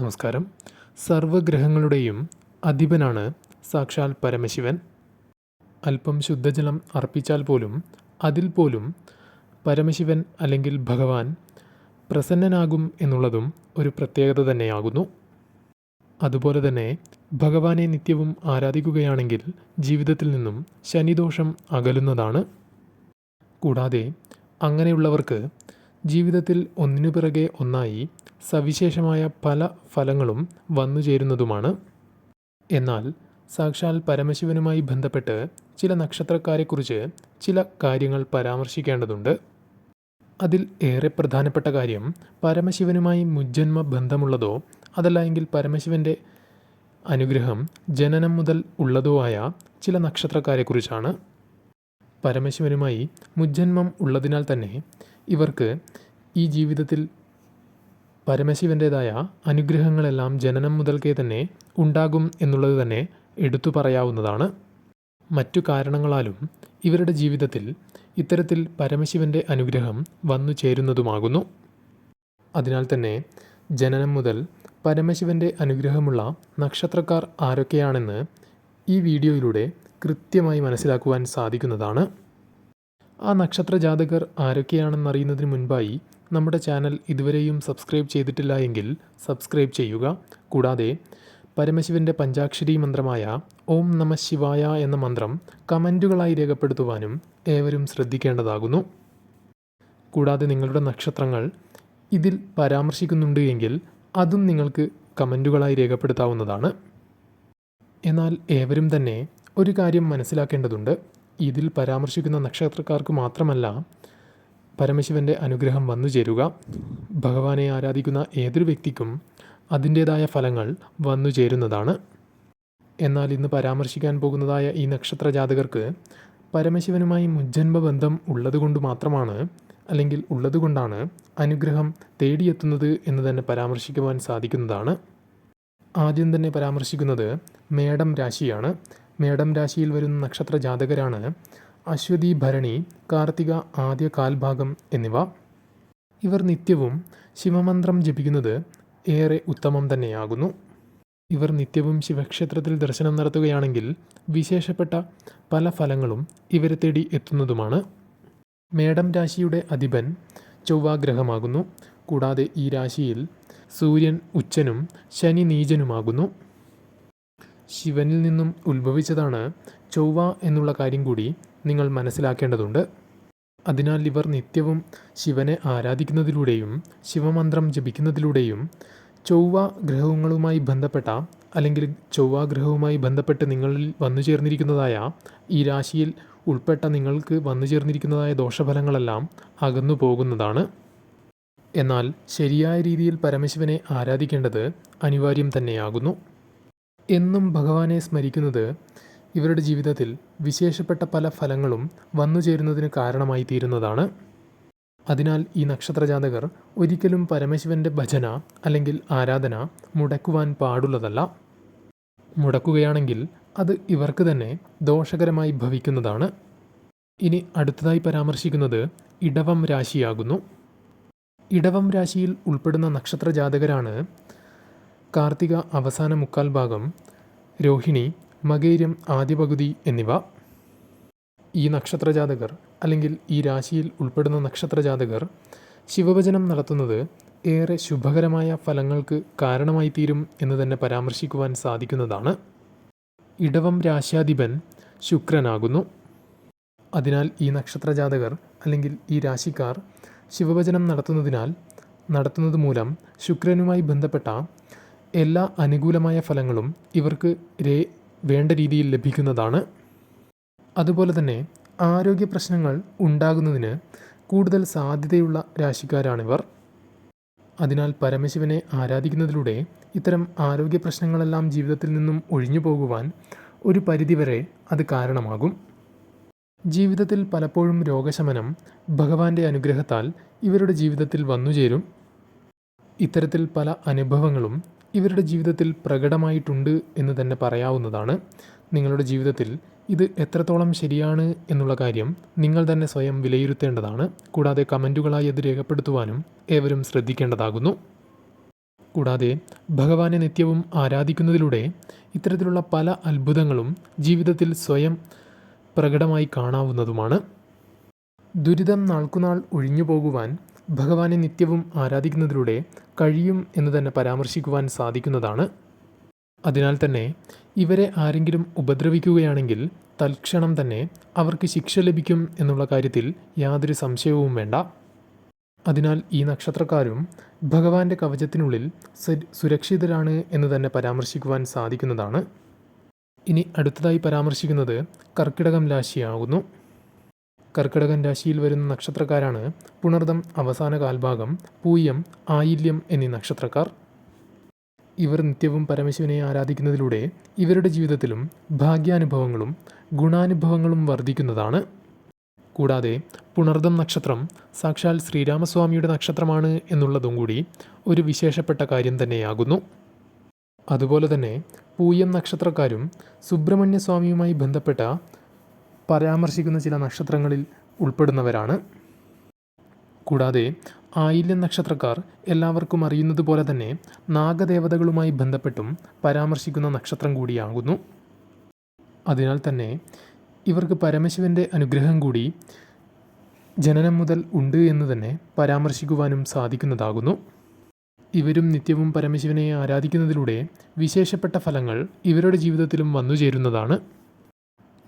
നമസ്കാരം. സർവഗ്രഹങ്ങളുടെയും അധിപനാണ് സാക്ഷാൽ പരമശിവൻ. അല്പം ശുദ്ധജലം അർപ്പിച്ചാൽ പോലും അതിൽ പോലും പരമശിവൻ അല്ലെങ്കിൽ ഭഗവാൻ പ്രസന്നനാകും എന്നുള്ളതും ഒരു പ്രത്യേകത തന്നെയാകുന്നു. അതുപോലെ തന്നെ ഭഗവാനെ നിത്യവും ആരാധിക്കുകയാണെങ്കിൽ ജീവിതത്തിൽ നിന്നും ശനിദോഷം അകലുന്നതാണ്. കൂടാതെ അങ്ങനെയുള്ളവർക്ക് ജീവിതത്തിൽ ഒന്നിനു പിറകെ ഒന്നായി സവിശേഷമായ പല ഫലങ്ങളും വന്നു ചേരുന്നതുമാണ്. എന്നാൽ സാക്ഷാൽ പരമശിവനുമായി ബന്ധപ്പെട്ട് ചില നക്ഷത്രക്കാരെക്കുറിച്ച് ചില കാര്യങ്ങൾ പരാമർശിക്കേണ്ടതുണ്ട്. അതിൽ ഏറെ പ്രധാനപ്പെട്ട കാര്യം പരമശിവനുമായി മുജ്ജന്മ ബന്ധമുള്ളതോ അതല്ല എങ്കിൽ പരമശിവന്റെ അനുഗ്രഹം ജനനം മുതൽ ഉള്ളതോ ആയ ചില നക്ഷത്രക്കാരെക്കുറിച്ചാണ്. പരമശിവനുമായി മുജ്ജന്മം ഉള്ളതിനാൽ തന്നെ ഇവർക്ക് ഈ ജീവിതത്തിൽ പരമശിവന്റേതായ അനുഗ്രഹങ്ങളെല്ലാം ജനനം മുതൽക്കേ തന്നെ ഉണ്ടാകും എന്നുള്ളത് തന്നെ എടുത്തു പറയാവുന്നതാണ്. മറ്റു കാരണങ്ങളാലും ഇവരുടെ ജീവിതത്തിൽ ഇത്തരത്തിൽ പരമശിവന്റെ അനുഗ്രഹം വന്നു ചേരുന്നതുമാകുന്നു. അതിനാൽ തന്നെ ജനനം മുതൽ പരമശിവന്റെ അനുഗ്രഹമുള്ള നക്ഷത്രക്കാർ ആരൊക്കെയാണെന്ന് ഈ വീഡിയോയിലൂടെ കൃത്യമായി മനസ്സിലാക്കുവാൻ സാധിക്കുന്നതാണ്. ആ നക്ഷത്ര ജാതകർ ആരൊക്കെയാണെന്ന് അറിയുന്നതിന് മുൻപായി നമ്മുടെ ചാനൽ ഇതുവരെയും സബ്സ്ക്രൈബ് ചെയ്തിട്ടില്ല എങ്കിൽ സബ്സ്ക്രൈബ് ചെയ്യുക. കൂടാതെ പരമശിവന്റെ പഞ്ചാക്ഷരി മന്ത്രമായ ഓം നമ ശിവായ എന്ന മന്ത്രം കമന്റുകളായി രേഖപ്പെടുത്തുവാനും ഏവരും ശ്രദ്ധിക്കേണ്ടതാകുന്നു. കൂടാതെ നിങ്ങളുടെ നക്ഷത്രങ്ങൾ ഇതിൽ പരാമർശിക്കുന്നുണ്ട് എങ്കിൽ അതും നിങ്ങൾക്ക് കമന്റുകളായി രേഖപ്പെടുത്താവുന്നതാണ്. എന്നാൽ ഏവരും തന്നെ ഒരു കാര്യം മനസ്സിലാക്കേണ്ടതുണ്ട്. ഇതിൽ പരാമർശിക്കുന്ന നക്ഷത്രക്കാർക്ക് മാത്രമല്ല പരമശിവന്റെ അനുഗ്രഹം വന്നു ചേരുക. ഭഗവാനെ ആരാധിക്കുന്ന ഏതൊരു വ്യക്തിക്കും അതിന്റേതായ ഫലങ്ങൾ വന്നു ചേരുന്നതാണ്. എന്നാൽ ഇന്ന് പരാമർശിക്കാൻ പോകുന്നതായ ഈ നക്ഷത്ര ജാതകർക്ക് പരമശിവനുമായി മുജ്ജന്മ ബന്ധം ഉള്ളതുകൊണ്ട് മാത്രമാണ് അല്ലെങ്കിൽ ഉള്ളതുകൊണ്ടാണ് അനുഗ്രഹം തേടിയെത്തുന്നത് എന്ന് തന്നെ പരാമർശിക്കുവാൻ സാധിക്കുന്നതാണ്. ആദ്യം തന്നെ പരാമർശിക്കുന്നത് മേടം രാശിയാണ്. മേടം രാശിയിൽ വരുന്ന നക്ഷത്ര ജാതകരാണ് അശ്വതി ഭരണി കാർത്തിക ആദ്യ കാൽഭാഗം എന്നിവ. ഇവർ നിത്യവും ശിവമന്ത്രം ജപിക്കുന്നത് ഏറെ ഉത്തമം തന്നെയാകുന്നു. ഇവർ നിത്യവും ശിവക്ഷേത്രത്തിൽ ദർശനം നടത്തുകയാണെങ്കിൽ വിശേഷപ്പെട്ട പല ഫലങ്ങളും ഇവരെ തേടി എത്തുന്നതുമാണ്. മേടം രാശിയുടെ അധിപൻ ചൊവ്വാഗ്രഹമാകുന്നു. കൂടാതെ ഈ രാശിയിൽ സൂര്യൻ ഉച്ചനും ശനി നീചനുമാകുന്നു. ശിവനിൽ നിന്നും ഉത്ഭവിച്ചതാണ് ചൊവ്വ എന്നുള്ള കാര്യം കൂടി നിങ്ങൾ മനസ്സിലാക്കേണ്ടതുണ്ട്. അതിനാൽ ഇവർ നിത്യവും ശിവനെ ആരാധിക്കുന്നതിലൂടെയും ശിവമന്ത്രം ജപിക്കുന്നതിലൂടെയും ചൊവ്വ ഗ്രഹങ്ങളുമായി ബന്ധപ്പെട്ട അല്ലെങ്കിൽ ചൊവ്വ ഗ്രഹവുമായി ബന്ധപ്പെട്ട് നിങ്ങളിൽ വന്നു ചേർന്നിരിക്കുന്നതായ ഈ രാശിയിൽ ഉൾപ്പെട്ട നിങ്ങൾക്ക് വന്നു ചേർന്നിരിക്കുന്നതായ ദോഷഫലങ്ങളെല്ലാം അകന്നു പോകുന്നതാണ്. എന്നാൽ ശരിയായ രീതിയിൽ പരമശിവനെ ആരാധിക്കേണ്ടത് അനിവാര്യം തന്നെയാകുന്നു. എന്നും ഭഗവാനെ സ്മരിക്കുന്നത് ഇവരുടെ ജീവിതത്തിൽ വിശേഷപ്പെട്ട പല ഫലങ്ങളും വന്നു ചേരുന്നതിന് കാരണമായി തീരുന്നതാണ്. അതിനാൽ ഈ നക്ഷത്രജാതകർ ഒരിക്കലും പരമശിവന്റെ ഭജന അല്ലെങ്കിൽ ആരാധന മുടക്കുവാൻ പാടുള്ളതല്ല. മുടക്കുകയാണെങ്കിൽ അത് ഇവർക്ക് തന്നെ ദോഷകരമായി ഭവിക്കുന്നതാണ്. ഇനി അടുത്തതായി പരാമർശിക്കുന്നത് ഇടവം രാശിയാകുന്നു. ഇടവം രാശിയിൽ ഉൾപ്പെടുന്ന നക്ഷത്ര ജാതകരാണ് കാർത്തിക അവസാന മുക്കാൽ ഭാഗം രോഹിണി മകേര്യം ആദ്യ പകുതി എന്നിവ. ഈ നക്ഷത്രജാതകർ അല്ലെങ്കിൽ ഈ രാശിയിൽ ഉൾപ്പെടുന്ന നക്ഷത്രജാതകർ ശിവഭജനം നടത്തുന്നത് ഏറെ ശുഭകരമായ ഫലങ്ങൾക്ക് കാരണമായി തീരും എന്ന് തന്നെ പരാമർശിക്കുവാൻ സാധിക്കുന്നതാണ്. ഇടവം രാശ്യാധിപൻ ശുക്രനാകുന്നു. അതിനാൽ ഈ നക്ഷത്രജാതകർ അല്ലെങ്കിൽ ഈ രാശിക്കാർ ശിവഭജനം നടത്തുന്നതിനാൽ നടത്തുന്നത് മൂലം ശുക്രനുമായി ബന്ധപ്പെട്ട എല്ലാ അനുകൂലമായ ഫലങ്ങളും ഇവർക്ക് രേ വേണ്ട രീതിയിൽ ലഭിക്കുന്നതാണ്. അതുപോലെ തന്നെ ആരോഗ്യ പ്രശ്നങ്ങൾ ഉണ്ടാകുന്നതിന് കൂടുതൽ സാധ്യതയുള്ള രാശിക്കാരാണിവർ. അതിനാൽ പരമശിവനെ ആരാധിക്കുന്നതിലൂടെ ഇത്തരം ആരോഗ്യ പ്രശ്നങ്ങളെല്ലാം ജീവിതത്തിൽ നിന്നും ഒഴിഞ്ഞു പോകുവാൻ ഒരു പരിധിവരെ അത് കാരണമാകും. ജീവിതത്തിൽ പലപ്പോഴും രോഗശമനം ഭഗവാന്റെ അനുഗ്രഹത്താൽ ഇവരുടെ ജീവിതത്തിൽ വന്നുചേരും. ഇത്തരത്തിൽ പല അനുഭവങ്ങളും ഇവരുടെ ജീവിതത്തിൽ പ്രകടമായിട്ടുണ്ട് എന്ന് തന്നെ പറയാവുന്നതാണ്. നിങ്ങളുടെ ജീവിതത്തിൽ ഇത് എത്രത്തോളം ശരിയാണ് എന്നുള്ള കാര്യം നിങ്ങൾ തന്നെ സ്വയം വിലയിരുത്തേണ്ടതാണ്. കൂടാതെ കമന്റുകളായി അത് രേഖപ്പെടുത്തുവാനും ഏവരും ശ്രദ്ധിക്കേണ്ടതാകുന്നു. കൂടാതെ ഭഗവാനെ നിത്യവും ആരാധിക്കുന്നതിലൂടെ ഇത്തരത്തിലുള്ള പല അത്ഭുതങ്ങളും ജീവിതത്തിൽ സ്വയം പ്രകടമായി കാണാവുന്നതുമാണ്. ദുരിതം നാൾക്കുനാൾ ഒഴിഞ്ഞു പോകുവാൻ ഭഗവാനെ നിത്യവും ആരാധിക്കുന്നതിലൂടെ കഴിയും എന്ന് തന്നെ പരാമർശിക്കുവാൻ സാധിക്കുന്നതാണ്. അതിനാൽ തന്നെ ഇവരെ ആരെങ്കിലും ഉപദ്രവിക്കുകയാണെങ്കിൽ തൽക്ഷണം തന്നെ അവർക്ക് ശിക്ഷ ലഭിക്കും എന്നുള്ള കാര്യത്തിൽ യാതൊരു സംശയവും വേണ്ട. അതിനാൽ ഈ നക്ഷത്രക്കാരും ഭഗവാന്റെ കവചത്തിനുള്ളിൽ സുരക്ഷിതരാണ് എന്ന് തന്നെ പരാമർശിക്കുവാൻ സാധിക്കുന്നതാണ്. ഇനി അടുത്തതായി പരാമർശിക്കുന്നത് കർക്കിടകം രാശിയാകുന്നു. കർക്കിടകൻ രാശിയിൽ വരുന്ന നക്ഷത്രക്കാരാണ് പുണർദം അവസാന കാൽഭാഗം പൂയം ആയില്യം എന്നീ നക്ഷത്രക്കാർ. ഇവർ നിത്യവും പരമശിവനെ ആരാധിക്കുന്നതിലൂടെ ഇവരുടെ ജീവിതത്തിലും ഭാഗ്യാനുഭവങ്ങളും ഗുണാനുഭവങ്ങളും വർദ്ധിക്കുന്നതാണ്. കൂടാതെ പുണർദം നക്ഷത്രം സാക്ഷാൽ ശ്രീരാമസ്വാമിയുടെ നക്ഷത്രമാണ് എന്നുള്ളതും കൂടി ഒരു വിശേഷപ്പെട്ട കാര്യം തന്നെയാകുന്നു. അതുപോലെ തന്നെ പൂയം നക്ഷത്രക്കാരും സുബ്രഹ്മണ്യസ്വാമിയുമായി ബന്ധപ്പെട്ട പരാമർശിക്കുന്ന ചില നക്ഷത്രങ്ങളിൽ ഉൾപ്പെടുന്നവരാണ്. കൂടാതെ ആയില്യം നക്ഷത്രക്കാർ എല്ലാവർക്കും അറിയുന്നത് പോലെ തന്നെ നാഗദേവതകളുമായി ബന്ധപ്പെട്ടും പരാമർശിക്കുന്ന നക്ഷത്രം കൂടിയാകുന്നു. അതിനാൽ തന്നെ ഇവർക്ക് പരമശിവന്റെ അനുഗ്രഹം കൂടി ജനനം മുതൽ ഉണ്ട് എന്ന് തന്നെ പരാമർശിക്കുവാനും സാധിക്കുന്നതാകുന്നു. ഇവരും നിത്യവും പരമശിവനെ ആരാധിക്കുന്നതിലൂടെ വിശേഷപ്പെട്ട ഫലങ്ങൾ ഇവരുടെ ജീവിതത്തിലും വന്നു വന്നുചേരുന്നതാണ്.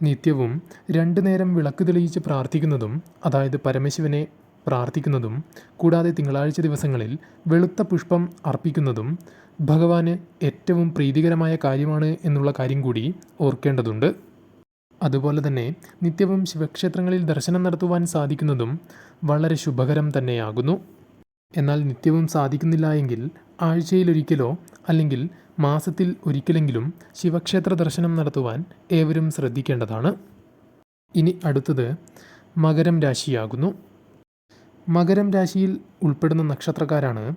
നിത്യവും രണ്ടു നേരം വിളക്ക് തെളിയിച്ച് പ്രാർത്ഥിക്കുന്നതും അതായത് പരമശിവനെ പ്രാർത്ഥിക്കുന്നതും കൂടാതെ തിങ്കളാഴ്ച ദിവസങ്ങളിൽ വെളുത്ത പുഷ്പം അർപ്പിക്കുന്നതും ഭഗവാന് ഏറ്റവും പ്രീതികരമായ കാര്യമാണ് എന്നുള്ള കാര്യം കൂടി ഓർക്കേണ്ടതുണ്ട്. അതുപോലെ തന്നെ നിത്യവും ശിവക്ഷേത്രങ്ങളിൽ ദർശനം നടത്തുവാൻ സാധിക്കുന്നതും വളരെ ശുഭകരം തന്നെയാകുന്നു. എന്നാൽ നിത്യവും സാധിക്കുന്നില്ല എങ്കിൽ ആഴ്ചയിലൊരിക്കലോ അല്ലെങ്കിൽ മാസത്തിൽ ഒരിക്കലെങ്കിലും ശിവക്ഷേത്ര ദർശനം നടത്തുവാൻ ഏവരും ശ്രദ്ധിക്കേണ്ടതാണ്. ഇനി അടുത്തത് മകരം രാശിയാകുന്നു. മകരം രാശിയിൽ ഉൾപ്പെടുന്ന നക്ഷത്രക്കാരാണ്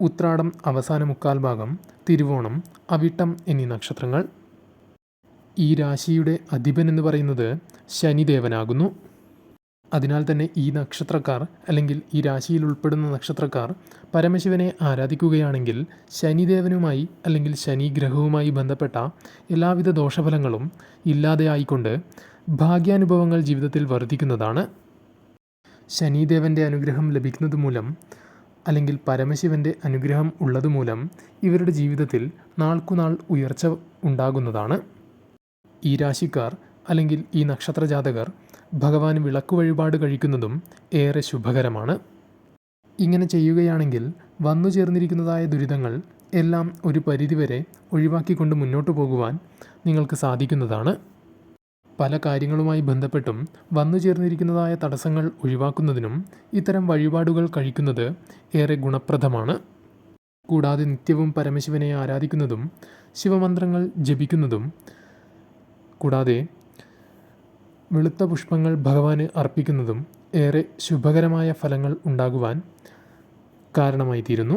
ഉത്രാടം അവസാന മുക്കാൽ ഭാഗം തിരുവോണം അവിട്ടം എന്നീ നക്ഷത്രങ്ങൾ. ഈ രാശിയുടെ അധിപൻ എന്ന് പറയുന്നത് ശനിദേവനാകുന്നു. അതിനാൽ തന്നെ ഈ നക്ഷത്രക്കാർ അല്ലെങ്കിൽ ഈ രാശിയിൽ ഉൾപ്പെടുന്ന നക്ഷത്രക്കാർ പരമശിവനെ ആരാധിക്കുകയാണെങ്കിൽ ശനിദേവനുമായി അല്ലെങ്കിൽ ശനി ഗ്രഹവുമായി ബന്ധപ്പെട്ട എല്ലാവിധ ദോഷഫലങ്ങളും ഇല്ലാതെയായിക്കൊണ്ട് ഭാഗ്യാനുഭവങ്ങൾ ജീവിതത്തിൽ വർദ്ധിക്കുന്നതാണ്. ശനിദേവന്റെ അനുഗ്രഹം ലഭിക്കുന്നത് മൂലം അല്ലെങ്കിൽ പരമശിവന്റെ അനുഗ്രഹം ഉള്ളതുമൂലം ഇവരുടെ ജീവിതത്തിൽ നാൾക്കുനാൾ ഉയർച്ച ഉണ്ടാകുന്നതാണ്. ഈ രാശിക്കാർ അല്ലെങ്കിൽ ഈ നക്ഷത്ര ജാതകർ ഭഗവാന് വിളക്ക് വഴിപാട് കഴിക്കുന്നതും ഏറെ ശുഭകരമാണ്. ഇങ്ങനെ ചെയ്യുകയാണെങ്കിൽ വന്നു ചേർന്നിരിക്കുന്നതായ ദുരിതങ്ങൾ എല്ലാം ഒരു പരിധിവരെ ഒഴിവാക്കിക്കൊണ്ട് മുന്നോട്ട് പോകുവാൻ നിങ്ങൾക്ക് സാധിക്കുന്നതാണ്. പല കാര്യങ്ങളുമായി ബന്ധപ്പെട്ടും വന്നു ചേർന്നിരിക്കുന്നതായ തടസ്സങ്ങൾ ഒഴിവാക്കുന്നതിനും ഇത്തരം വഴിപാടുകൾ കഴിക്കുന്നത് ഏറെ ഗുണപ്രദമാണ്. കൂടാതെ നിത്യവും പരമശിവനെ ആരാധിക്കുന്നതും ശിവമന്ത്രങ്ങൾ ജപിക്കുന്നതും കൂടാതെ വെളുത്ത പുഷ്പങ്ങൾ ഭഗവാന് അർപ്പിക്കുന്നതും ഏറെ ശുഭകരമായ ഫലങ്ങൾ ഉണ്ടാകുവാൻ കാരണമായി തീരുന്നു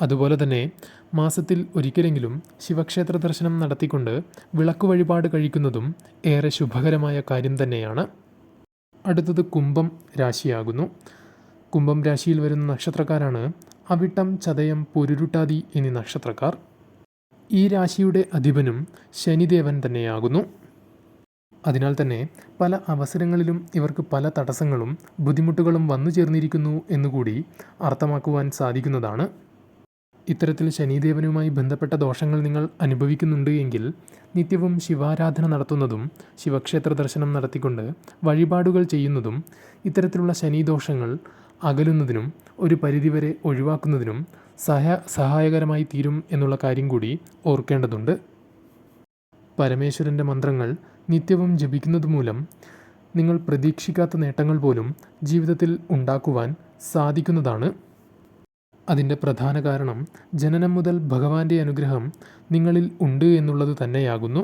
അതുപോലെ തന്നെ മാസത്തിൽ ഒരിക്കലെങ്കിലും ശിവക്ഷേത്ര ദർശനം നടത്തിക്കൊണ്ട് വിളക്ക് വഴിപാട് കഴിക്കുന്നതും ഏറെ ശുഭകരമായ കാര്യം തന്നെയാണ്. അടുത്തത് കുംഭം രാശിയാകുന്നു. കുംഭം രാശിയിൽ വരുന്ന നക്ഷത്രക്കാരാണ് അവിട്ടം ചതയം പൊരുരുട്ടാതി എന്നീ നക്ഷത്രക്കാർ. ഈ രാശിയുടെ അധിപനും ശനിദേവൻ തന്നെയാകുന്നു. അതിനാൽ തന്നെ പല അവസരങ്ങളിലും ഇവർക്ക് പല തടസ്സങ്ങളും ബുദ്ധിമുട്ടുകളും വന്നു ചേർന്നിരിക്കുന്നു എന്നുകൂടി അർത്ഥമാക്കുവാൻ സാധിക്കുന്നതാണ്. ഇത്തരത്തിൽ ശനിദേവനുമായി ബന്ധപ്പെട്ട ദോഷങ്ങൾ നിങ്ങൾ അനുഭവിക്കുന്നുണ്ട് എങ്കിൽ നിത്യവും ശിവാരാധന നടത്തുന്നതും ശിവക്ഷേത്ര ദർശനം നടത്തിക്കൊണ്ട് വഴിപാടുകൾ ചെയ്യുന്നതും ഇത്തരത്തിലുള്ള ശനിദോഷങ്ങൾ അകലുന്നതിനും ഒരു പരിധിവരെ ഒഴിവാക്കുന്നതിനും സഹ സഹായകരമായി തീരും എന്നുള്ള കാര്യം കൂടി ഓർക്കേണ്ടതുണ്ട്. പരമേശ്വരന്റെ മന്ത്രങ്ങൾ നിത്യവും ജപിക്കുന്നത് മൂലം നിങ്ങൾ പ്രതീക്ഷിക്കാത്ത നേട്ടങ്ങൾ പോലും ജീവിതത്തിൽ ഉണ്ടാക്കുവാൻ സാധിക്കുന്നതാണ്. അതിന്റെ പ്രധാന കാരണം ജനനം മുതൽ ഭഗവാന്റെ അനുഗ്രഹം നിങ്ങളിൽ ഉണ്ട് എന്നുള്ളത് തന്നെയാകുന്നു.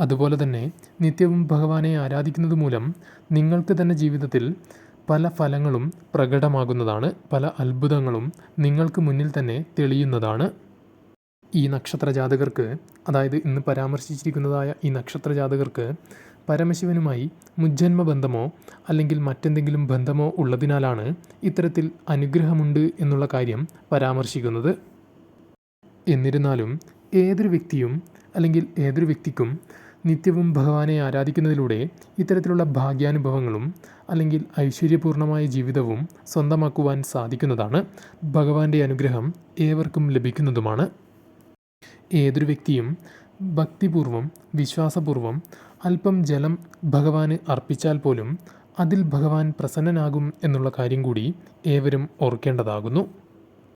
അതുപോലെ തന്നെ നിത്യവും ഭഗവാനെ ആരാധിക്കുന്നത് മൂലം നിങ്ങൾക്ക് തന്നെ ജീവിതത്തിൽ പല ഫലങ്ങളും പ്രകടമാകുന്നതാണ് പല അത്ഭുതങ്ങളും നിങ്ങൾക്ക് മുന്നിൽ തന്നെ തെളിയുന്നതാണ്. ഈ നക്ഷത്ര ജാതകർക്ക് അതായത് ഇന്ന് പരാമർശിച്ചിരിക്കുന്നതായ ഈ നക്ഷത്ര ജാതകർക്ക് പരമശിവനുമായി മുജ്ജന്മ ബന്ധമോ അല്ലെങ്കിൽ മറ്റെന്തെങ്കിലും ബന്ധമോ ഉള്ളതിനാലാണ് ഇത്തരത്തിൽ അനുഗ്രഹമുണ്ട് എന്നുള്ള കാര്യം പരാമർശിക്കുന്നത്. എന്നിരുന്നാലും ഏതൊരു വ്യക്തിയും അല്ലെങ്കിൽ ഏതൊരു വ്യക്തിക്കും നിത്യവും ഭഗവാനെ ആരാധിക്കുന്നതിലൂടെ ഇത്തരത്തിലുള്ള ഭാഗ്യാനുഭവങ്ങളും അല്ലെങ്കിൽ ഐശ്വര്യപൂർണമായ ജീവിതവും സ്വന്തമാക്കുവാൻ സാധിക്കുന്നതാണ് ഭഗവാന്റെ അനുഗ്രഹം ഏവർക്കും ലഭിക്കുന്നതുമാണ്. ഏതൊരു വ്യക്തിയും ഭക്തിപൂർവം വിശ്വാസപൂർവം അല്പം ജലം ഭഗവാന് അർപ്പിച്ചാൽ പോലും അതിൽ ഭഗവാൻ പ്രസന്നനാകും എന്നുള്ള കാര്യം കൂടി ഏവരും ഓർക്കേണ്ടതാകുന്നു.